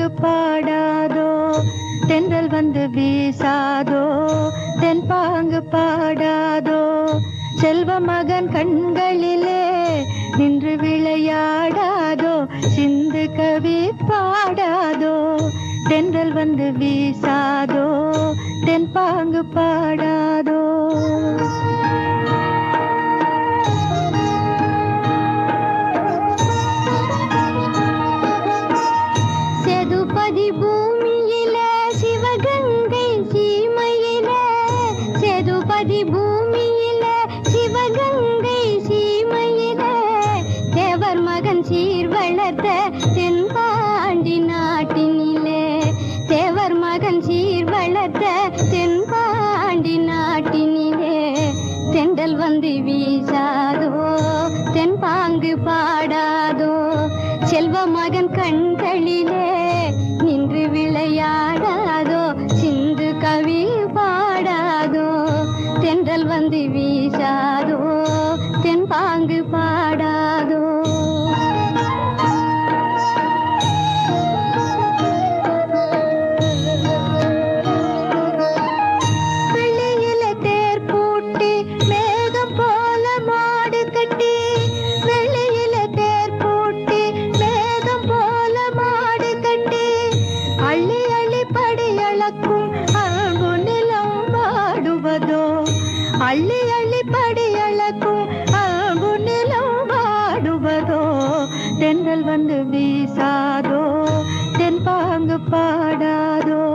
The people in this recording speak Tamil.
தெங்கு பாடாதோ தென்றல் வந்து வீசாதோ தென்பாங்கு பாடாதோ செல்வ மகன் கண்களிலே நின்று விளையாடாதோ சிந்து கவி பாடாதோ தென்றல் வந்து வீசாதோ தென்பாங்கு பாடாதோ. தேவர் வளர்த்த தென்பாண்டி நாட்டினிலே தெண்டல் வந்து வீசாதோ தென்பாங்கு பாடாதோ செல்வ மகன் கண்களிலே நின்று விளையாடாதோ சிந்து கவி பாடாதோ தென்றல் வந்து வீ அள்ளி அள்ளி படி அளக்கும் அங்குநிலம் பாடுவதோ தென்றல் வந்து வீசாதோ? தென்பாங்கு பாடாதோ?